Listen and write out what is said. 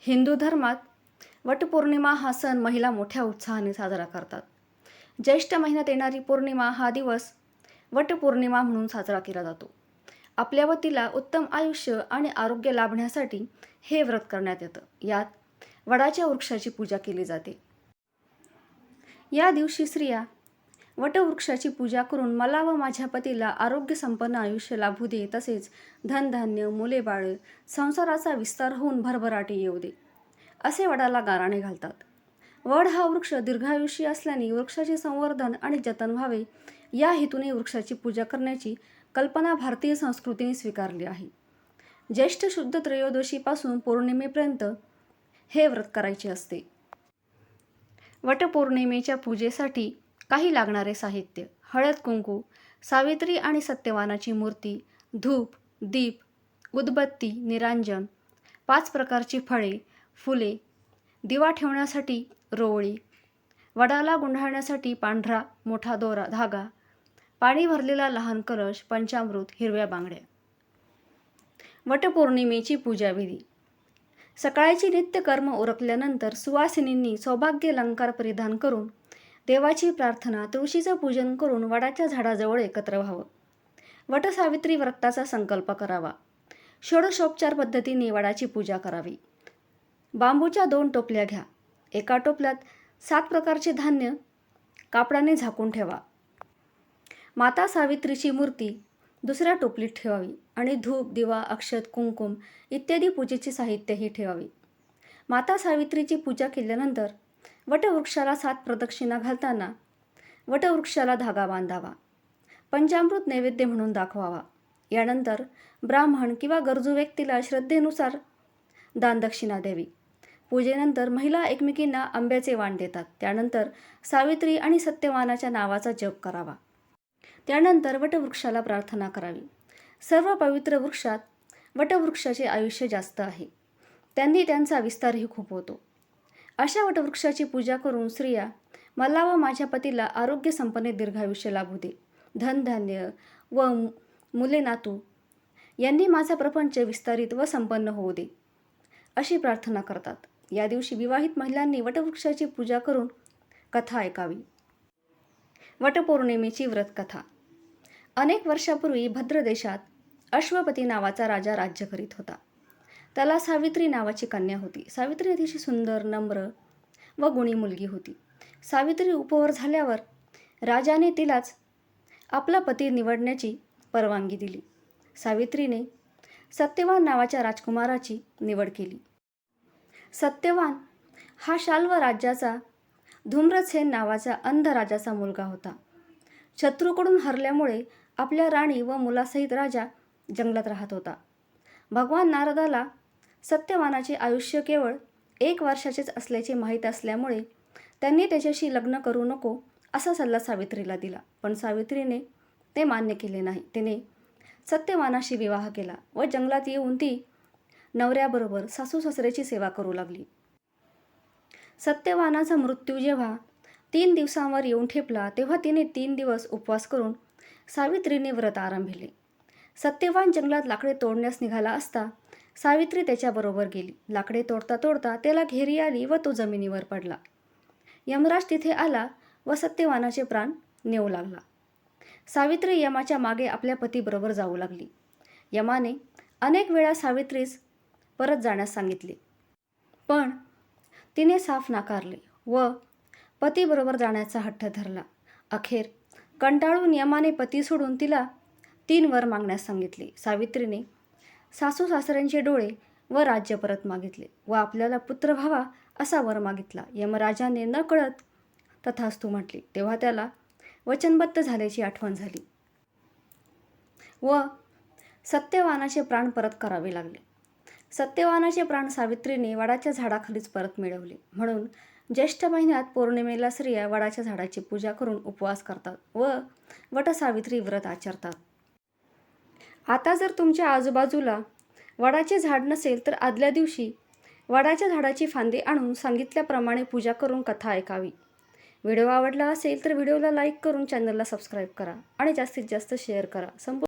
हिंदू धर्मात वटपौर्णिमा हा सण महिला मोठ्या उत्साहाने साजरा करतात. ज्येष्ठ महिन्यात येणारी पौर्णिमा हा दिवस वटपौर्णिमा म्हणून साजरा केला जातो. आपल्या वतीला उत्तम आयुष्य आणि आरोग्य लाभण्यासाठी हे व्रत करण्यात येतं. यात वडाच्या वृक्षाची पूजा केली जाते. या दिवशी स्त्रिया वटवृक्षाची पूजा करून मला व माझ्या पतीला आरोग्य संपन्न आयुष्य लाभू दे तसेच धनधान्य मुले बाळ संसाराचा विस्तार होऊन भरभराटी येऊ दे असे वडाला गाराणे घालतात. वड हा वृक्ष दीर्घायुषी असल्याने वृक्षाचे संवर्धन आणि जतन व्हावे या हेतूने वृक्षाची पूजा करण्याची कल्पना भारतीय संस्कृतीने स्वीकारली आहे. ज्येष्ठ शुद्ध त्रयोदशीपासून पौर्णिमेपर्यंत हे व्रत करायचे असते. वटपौर्णिमेच्या पूजेसाठी काही लागणारे साहित्य हळद कुंकू सावित्री आणि सत्यवानाची मूर्ती धूप दीप उदबत्ती निरांजन पाच प्रकारची फळे फुले दिवा ठेवण्यासाठी रोवळी वडाला गुंढाळण्यासाठी पांढरा मोठा दोरा धागा पाणी भरलेला लहान कलश पंचामृत हिरव्या बांगड्या. वटपौर्णिमेची पूजाविधी. सकाळची नित्यकर्म उरकल्यानंतर सुवासिनींनी सौभाग्य अलंकार परिधान करून देवाची प्रार्थना तुळशीचं पूजन करून वडाच्या झाडाजवळ एकत्र व्हावं. वटसावित्री व्रताचा संकल्प करावा. षोडशोपचार पद्धतीने वडाची पूजा करावी. बांबूच्या दोन टोपल्या घ्या. एका टोपल्यात सात प्रकारचे धान्य कापडाने झाकून ठेवा. माता सावित्रीची मूर्ती दुसऱ्या टोपलीत ठेवावी आणि धूप दिवा अक्षत कुंकुम इत्यादी पूजेचे साहित्यही ठेवावे. माता सावित्रीची पूजा केल्यानंतर वटवृक्षाला सात प्रदक्षिणा घालताना वटवृक्षाला धागा बांधावा. पंचामृत नैवेद्य म्हणून दाखवावा. यानंतर ब्राह्मण किंवा गरजू व्यक्तीला श्रद्धेनुसार दानदक्षिणा द्यावी. पूजेनंतर महिला एकमेकींना आंब्याचे वाण देतात. त्यानंतर सावित्री आणि सत्यवानाच्या नावाचा जप करावा. त्यानंतर वटवृक्षाला प्रार्थना करावी. सर्व पवित्र वृक्षात वटवृक्षाचे आयुष्य जास्त आहे. त्यांनी त्यांचा विस्तारही खूप होतो. अशा वटवृक्षाची पूजा करून स्त्रिया मला व माझ्या पतीला आरोग्य संपन्न दीर्घायुष्य लाभू दे धनधान्य व मुले नातू यांनी माझा प्रपंच विस्तारित व संपन्न होऊ दे अशी प्रार्थना करतात. या दिवशी विवाहित महिलांनी वटवृक्षाची पूजा करून कथा ऐकावी. वटपौर्णिमेची व्रतकथा. अनेक वर्षापूर्वी भद्र देशात अश्वपती नावाचा राजा राज्य करीत होता. त्याला सावित्री नावाची कन्या होती. सावित्री अतिशय सुंदर नम्र व गुणी मुलगी होती. सावित्री उपवर झाल्यावर राजाने तिलाच आपला पती निवडण्याची परवानगी दिली. सावित्रीने सत्यवान नावाच्या राजकुमाराची निवड केली. सत्यवान हा शाल्व राज्याचा धूम्रसेन नावाचा अंध राजाचा मुलगा होता. शत्रूकडून हरल्यामुळे आपल्या राणी व मुलासहित राजा जंगलात राहत होता. भगवान नारदाला सत्यवानाचे आयुष्य केवळ एक वर्षाचेच असल्याचे माहीत असल्यामुळे त्यांनी त्याच्याशी लग्न करू नको असा सल्ला सावित्रीला दिला. पण सावित्रीने ते मान्य केले नाही. तिने सत्यवानाशी विवाह केला व जंगलात येऊन ती नवऱ्याबरोबर सासू सासऱ्याची सेवा करू लागली. सत्यवानाचा मृत्यू जेव्हा तीन दिवसांवर येऊन ठेपला तेव्हा तिने तीन दिवस उपवास करून सावित्रीने व्रत आरंभिले. सत्यवान जंगलात लाकडे तोडण्यास निघाला असता सावित्री त्याच्याबरोबर गेली. लाकडे तोडता तोडता त्याला घेरी आली व तो जमिनीवर पडला. यमराज तिथे आला व सत्यवानाचे प्राण नेऊ लागला. सावित्री यमाच्या मागे आपल्या पतीबरोबर जाऊ लागली. यमाने अनेक वेळा सावित्रीस परत जाण्यास सांगितले. पण तिने साफ नाकारले व पतीबरोबर जाण्याचा हट्ट धरला. अखेर कंटाळून यमाने पती सोडून तिला तीन वर मागण्यास सांगितले. सावित्रीने सासू सासऱ्यांचे डोळे व राज्य परत मागितले व आपल्याला पुत्र व्हावा असा वर मागितला. यमराजाने न कळत तथास्तू म्हटली तेव्हा त्याला वचनबद्ध झाल्याची आठवण झाली व सत्यवानाचे प्राण परत करावे लागले. सत्यवानाचे प्राण सावित्रीने वडाच्या झाडाखालीच परत मिळवले. म्हणून ज्येष्ठ महिन्यात पौर्णिमेला स्त्रिया वडाच्या झाडाची पूजा करून उपवास करतात व वटसावित्री व्रत आचरतात. आता जर तुमच्या आजूबाजूला वडाचे झाड नसेल तर आदल्या दिवशी वडाच्या झाडाची फांदी आणून सांगितल्याप्रमाणे पूजा करून कथा ऐकावी. व्हिडिओ आवडला असेल तर व्हिडिओला लाईक करून चॅनलला सबस्क्राईब करा आणि जास्तीत जास्त शेअर करा. संपूर्ण